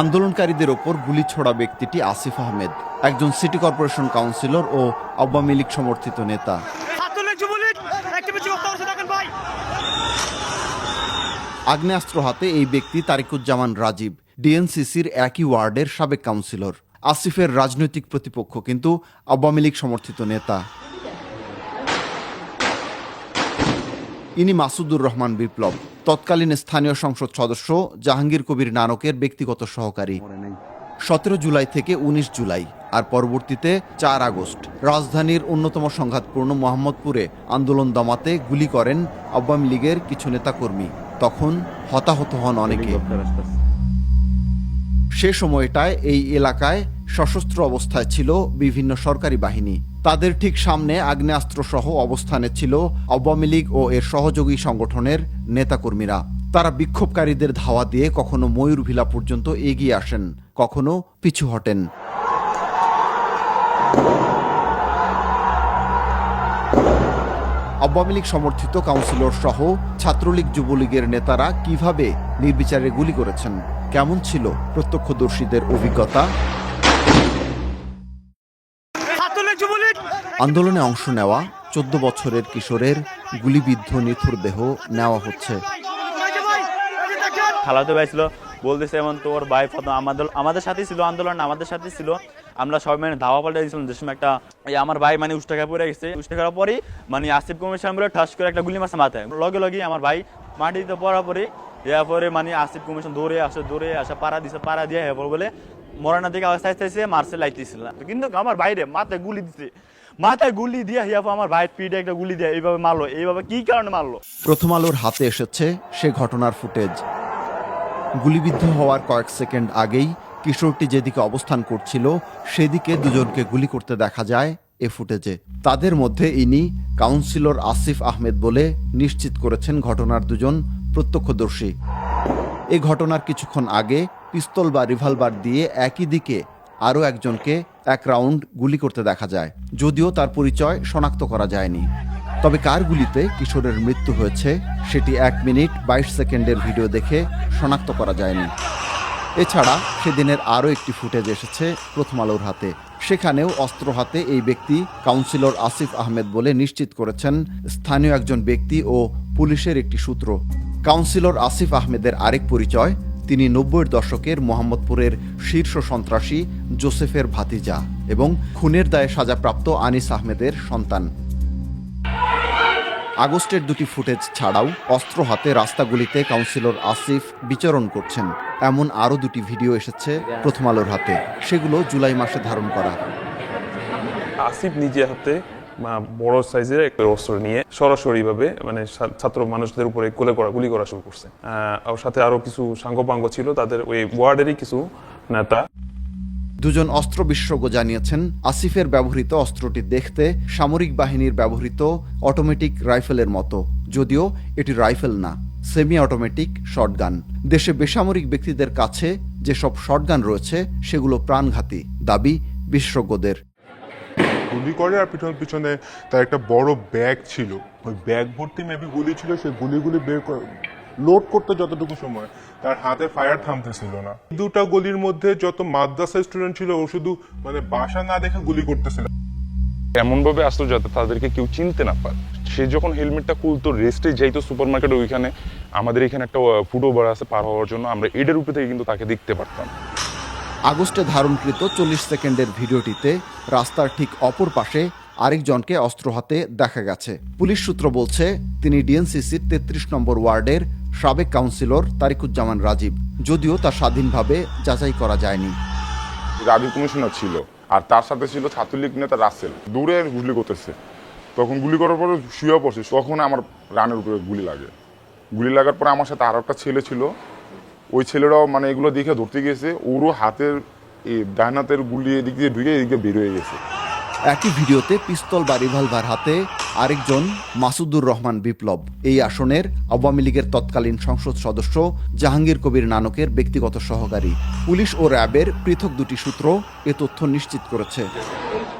আন্দোলনকারীদের ওপর গুলি ছোড়া ব্যক্তিটি আসিফ আহমেদ একজন সিটি কর্পোরেশন কাউন্সিলর ও আওয়ামী লীগ সমর্থিত নেতা। আগ্নেয়াস্ত্র হাতে এই ব্যক্তি তারিকুজ্জামান রাজীব ডিএনসিসির একই ওয়ার্ডের সাবেক কাউন্সিলর। আসিফের রাজনৈতিক প্রতিপক্ষ কিন্তু আওয়ামী লীগ সমর্থিত নেতা। ইনি মাসুদুর রহমান বিপ্লব। তৎকালীন স্থানীয় সংসদ সদস্য জাহাঙ্গীর কবির নানকের ব্যক্তিগত সহকারী। সতেরো জুলাই থেকে ১৯ জুলাই আর পরবর্তীতে চার আগস্ট। রাজধানীর অন্যতম সংঘাতপূর্ণ মোহাম্মদপুরে আন্দোলন দমাতে গুলি করেন আওয়ামী লীগের কিছু নেতাকর্মী। তখন হতাহত হন অনেকে। সে সময়টায় এই এলাকায় সশস্ত্র অবস্থায় ছিল বিভিন্ন সরকারি বাহিনী। তাদের ঠিক সামনে আগ্নেয়াস্ত্রসহ অবস্থানে ছিল আওয়ামী লীগ ও এর সহযোগী সংগঠনের নেতাকর্মীরা। তারা বিক্ষোভকারীদের ধাওয়া দিয়ে কখনো ময়ূরভিলা পর্যন্ত এগিয়ে আসেন, কখনো পিছু হটেন। আওয়ামী লীগ সমর্থিত কাউন্সিলর সহ ছাত্রলীগ যুবলীগের নেতারা কীভাবে নির্বিচারে গুলি করেছেন, কেমন ছিল প্রত্যক্ষদর্শীদের অভিজ্ঞতা? আন্দোলনে অংশ নেওয়া চোদ্দ বছরের কিশোরের গুলিবিদ্ধ নিথুর দেহ নেওয়া হচ্ছে। খালাতো ভাই ছিল, বলতেছে এমন তোর ভাই আমাদের আমাদের সাথেই ছিল আন্দোলন, আমাদের সাথেই ছিল। আমরা সবাই মানে ধাওয়া পাল্টে দিয়েছিলাম, যে সময় একটা আমার ভাই মানে উষ্টাকা পড়ে গেছে। উষ্টাকার পরই মানে আসিফ কমিশন বলে ঠাস করে একটা গুলি মারছে মাথায়। লগে লগে আমার ভাই মাটিতে পড়া পরে এর পরে মানে আসিফ কমিশন দৌড়ে আসে দৌড়ে আসে, পাড়া দিছে, পাড়া দিয়ে এরপর বলে মরানা দিকে আস্তে আস্তে মারছে লাইতেছিল কিন্তু আমার বাইরে মাথায় গুলি দিছে। মাথায় গুলি দিয়ে হিয়াপর আমার ভাইয়ের পিঠে একটা গুলি দিয়ে এইভাবে মারলো। এইভাবে কি কারণে মারলো? প্রথম আলোর হাতে এসেছে সে ঘটনার ফুটেজ। গুলিবিদ্ধ হওয়ার কয়েক সেকেন্ড আগেই কিশোরটি যেদিকে অবস্থান করছিল, সেদিকে দুজনকে গুলি করতে দেখা যায় এ ফুটেজে। তাদের মধ্যে ইনি কাউন্সিলর আসিফ আহমেদ বলে নিশ্চিত করেছেন ঘটনার দুজন প্রত্যক্ষদর্শী। এ ঘটনার কিছুক্ষণ আগে পিস্তল বা রিভলভার দিয়ে একই দিকে আরও একজনকে এক রাউন্ড গুলি করতে দেখা যায়, যদিও তার পরিচয় শনাক্ত করা যায়নি। তবে কার গুলিতে কিশোরের মৃত্যু হয়েছে, সেটি এক মিনিট বাইশ সেকেন্ডের ভিডিও দেখে শনাক্ত করা যায়নি। এছাড়া সেদিনের আরও একটি ফুটেজ এসেছে প্রথম আলোর হাতে। সেখানেও অস্ত্র হাতে এই ব্যক্তি কাউন্সিলর আসিফ আহমেদ বলে নিশ্চিত করেছেন স্থানীয় একজন ব্যক্তি ও পুলিশের একটি সূত্র। কাউন্সিলর আসিফ আহমেদের আরেক পরিচয় তিনি নব্বইয়ের দশকের মোহাম্মদপুরের শীর্ষ সন্ত্রাসী জোসেফের ভাতিজা এবং খুনের দায়ে সাজাপ্রাপ্ত আনিস আহমেদের সন্তান। আগস্টের দুটি ফুটেজ ছাড়াও অস্ত্র হাতে রাস্তাগুলিতে কাউন্সিলর আসিফ বিচরণ করছেন। এমন আরও দুটি ভিডিও এসেছে প্রথম আলোর হাতে। সেগুলো জুলাই মাসে ধারণ করা। আসিফ নিজে হাতে বড় সাইজের একটা অস্ত্র নিয়ে সরাসরি ভাবে মানে ছাত্র মানুষদের উপরে গুলি করা গুলি করা শুরু করছে। আহ, সাথে আরও কিছু সাঙ্গপাঙ্গ ছিল তাদের ওই ওয়ার্ডেরই কিছু নেতা। দুজন অস্ত্র বিশেষজ্ঞ জানিয়েছেন আসিফের ব্যবহৃত অস্ত্রটি দেখতে সামরিক বাহিনীর ব্যবহৃত অটোমেটিক রাইফেলের মতো যদিও এটি রাইফেল না সেমি অটোমেটিক শটগান। দেশে বেসামরিক ব্যক্তিদের কাছে যেসব শটগান রয়েছে সেগুলো প্রাণঘাতী দাবি বিশেষজ্ঞদের। গুলি করে আর পিছনে পিছনে তার একটা বড় ব্যাগ ছিল। ওই ব্যাগ ভর্তি মেবি গুলি ছিল, সেই গুলিগুলি বের লোড করতে যতটুকু সময়, তার হাতে ফায়ার থামতেছিল না। দুটা গলির মধ্যে যত মাদ্রাসা স্টুডেন্ট ছিল, ও শুধু মানে বাসা না দেখে গুলি করতেছিল। এমন ভাবে আসতো যাতে তাদেরকে কেউ চিনতে না পারে। সে যখন হেলমেটটা খুলতো রেস্টে যাইতো সুপার মার্কেটের ওইখানে, আমাদের এখানে একটা ফুট ওভার আছে পার হওয়ার জন্য, আমরা এটার উপরে থেকে কিন্তু তাকে দেখতে পারতাম। আগস্টে ধারণকৃত চল্লিশ সেকেন্ডের ভিডিওটিতে রাস্তার ঠিক অপর পাশে আরেকজনকে অস্ত্র হাতে দেখা গেছে। পুলিশ সূত্র বলছে, তিনি ডিএনসিসির তেত্রিশ নম্বর ওয়ার্ডের সাবেক কাউন্সিলর তারিকুজ্জামান রাজীব, যদিও তা স্বাধীনভাবে যাচাই করা যায়নি। রাজু কমিশনার ছিল আর তার সাথে ছিল ছাত্রলীগ নেতা রাসেল। দূরে গুলি করতেছে। তখন গুলি করার পরে শুয়ে পড়ছে। তখন আমার রানের উপরে গুলি লাগে। গুলি লাগার পরে আমার সাথে আরও একটা ছেলে ছিল ওই ছেলেরাও মানে এগুলো দেখে ধরতে গেছে ওরও হাতের এই ডান হাতের গুলি এদিক দিয়ে ঢুকে এদিকে বের হয়ে গেছে। একই ভিডিওতে পিস্তল বা রিভলভার হাতে আরেকজন মাসুদুর রহমান বিপ্লব। এই আসনের আওয়ামী লীগের তৎকালীন সংসদ সদস্য জাহাঙ্গীর কবির নানকের ব্যক্তিগত সহকারী। পুলিশ ও র্যাবের পৃথক দুটি সূত্র এ তথ্য নিশ্চিত করেছে।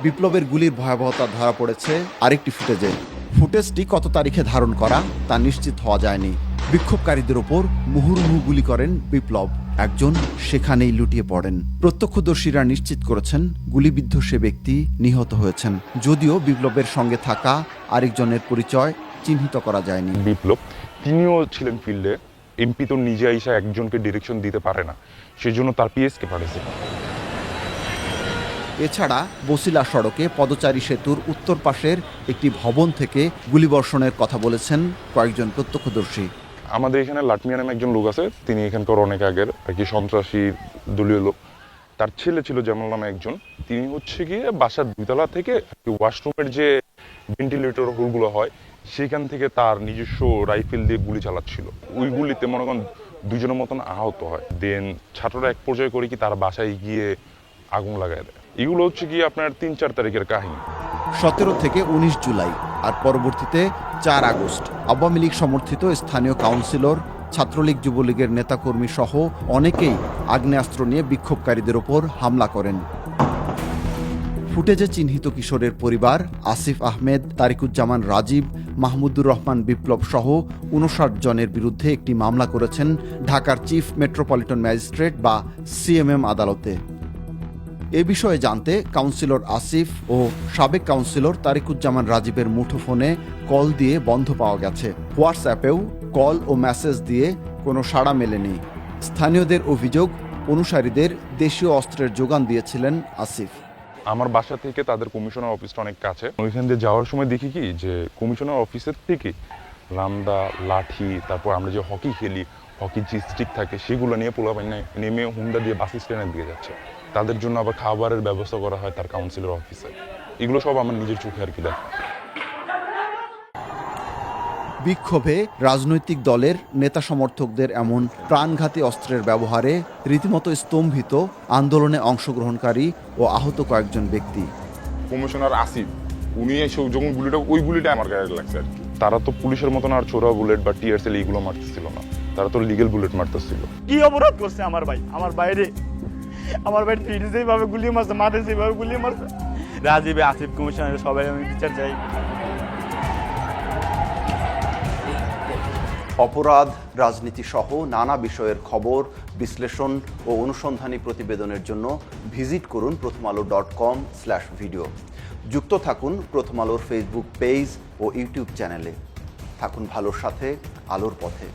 বিপ্লবের গুলির ভয়াবহতা ধরা পড়েছে আরেকটি ফুটেজে। ফুটেজটি কত তারিখে ধারণ করা তা নিশ্চিত হওয়া যায়নি। বিক্ষোভকারীদের ওপর মুহুর্মুহু গুলি করেন বিপ্লব। একজন সেখানেই লুটিয়ে পড়েন। প্রত্যক্ষদর্শীরা নিশ্চিত করেছেন গুলিবিদ্ধ সে ব্যক্তি নিহত হয়েছেন। যদিও বিপ্লবের সঙ্গে থাকা আরেকজনের পরিচয় চিহ্নিত করা যায়নি। বিপ্লব তিনিও ছিলেন ফিল্ডে। এমপি তো নিজে আইসা একজনকে ডিরেকশন দিতে পারে না। সেজন্য তার পিএসকে পাঠিয়েছে এছাড়া বসিলা সড়কে পদচারী সেতুর উত্তর পাশের একটি ভবন থেকে গুলিবর্ষণের কথা বলেছেন কয়েকজন প্রত্যক্ষদর্শী। আমাদের এখানে লাটমিয়া নামে একজন লোক আছে, তিনি এখানকার অনেক আগের আর কি সন্ত্রাসী দলীয় লোক। তার ছেলে ছিল জামাল নামে একজন। তিনি হচ্ছে গিয়ে বাসার দুইতলা থেকে ওয়াশরুমের যে ভেন্টিলেটর হোলগুলো হয়, সেখান থেকে তার নিজস্ব রাইফেল দিয়ে গুলি চালাচ্ছিল। ওই গুলিতে মনে করেন দুজনের মতন আহত হয়। দেন ছাত্ররা এক পর্যায়ে করে কি তার বাসায় গিয়ে আগুন লাগায় দেয়। এগুলো হচ্ছে গিয়ে আপনার তিন চার তারিখের কাহিনী। সতেরো থেকে উনিশ জুলাই আর পরবর্তীতে চার আগস্ট। আওয়ামী লীগ সমর্থিত স্থানীয় কাউন্সিলর, ছাত্রলীগ, যুবলীগের নেতাকর্মী সহ অনেকেই আগ্নেয়াস্ত্র নিয়ে বিক্ষোভকারীদের ওপর হামলা করেন। ফুটেজে চিহ্নিত কিশোরের পরিবার আসিফ আহমেদ, তারিকুজ্জামান রাজীব, মাহমুদুর রহমান বিপ্লব সহ উনষাট জনের বিরুদ্ধে একটি মামলা করেছেন ঢাকার চিফ মেট্রোপলিটন ম্যাজিস্ট্রেট বা সিএমএম আদালতে। এ বিষয়ে জানতে কাউন্সিলর আসিফ ও সাবেক কাউন্সিলর তারিকুজ্জামান রাজীবের মুঠোফোনে কল দিয়ে বন্ধ পাওয়া গেছে। হোয়াটসঅ্যাপেও কল ও মেসেজ দিয়ে কোনো সাড়া মেলেনি। স্থানীয়দের অভিযোগ, অনুসারীদের দেশীয় অস্ত্রের যোগান দিয়েছিলেন আসিফ। আমার বাসা থেকে তাদের কমিশনার অফিসটা অনেক কাছে। ওইখান দিয়ে যাওয়ার সময় দেখি কি যে কমিশনার অফিসের থেকে রামদা, লাঠি, তারপর আমরা যে হকি খেলি, হকি যে স্টিক থাকে, সেগুলো নিয়ে পোলাপাই নেমে হুন্ডা দিয়ে বাস স্ট্যান্ডের দিকে যাচ্ছে। তাদের জন্য আবার খাবারের ব্যবস্থা করা হয় তার কাউন্সিলর অফিসে এগুলো সব আমার নিজের চোখে আর কি দেখা। বিক্ষোভে রাজনৈতিক দলের নেতা সমর্থকদের এমন প্রাণঘাতী অস্ত্রের ব্যবহারে রীতিমতো স্তম্ভিত আন্দোলনে অংশগ্রহণকারী ও আহত কয়েকজন ব্যক্তি। কমিশনার আসিফ উনি এসে যখন গুলিটা ওই গুলিটা আমার গায়ে লাগছে আর কি। তারা তো পুলিশের মতন আর ছোড়া বুলেট বা টিআরসেল এইগুলো মারতেছিল না। তারা তো লিগেল বুলেট মারতেছিল। কি অপরাধ করছে আমার ভাই? আমার বাইরে আমার ভাই পিঠে যেভাবে গুলিয়ে মারছে মাঠে যেভাবে গুলিয়ে মারছে। রাজীবে আসিফ কমিশনার সবাই আমি বিচার চাই। অপরাধ রাজনীতি সহ নানা বিষয়ের খবর বিশ্লেষণ ও অনুসন্ধানী প্রতিবেদনের জন্য ভিজিট করুন প্রথম আলো ডট কম স্ল্যাশ ভিডিও যুক্ত থাকুন প্রথম আলোর ফেসবুক পেজ ও ইউটিউব চ্যানেলে থাকুন ভালোর সাথে আলোর পথে।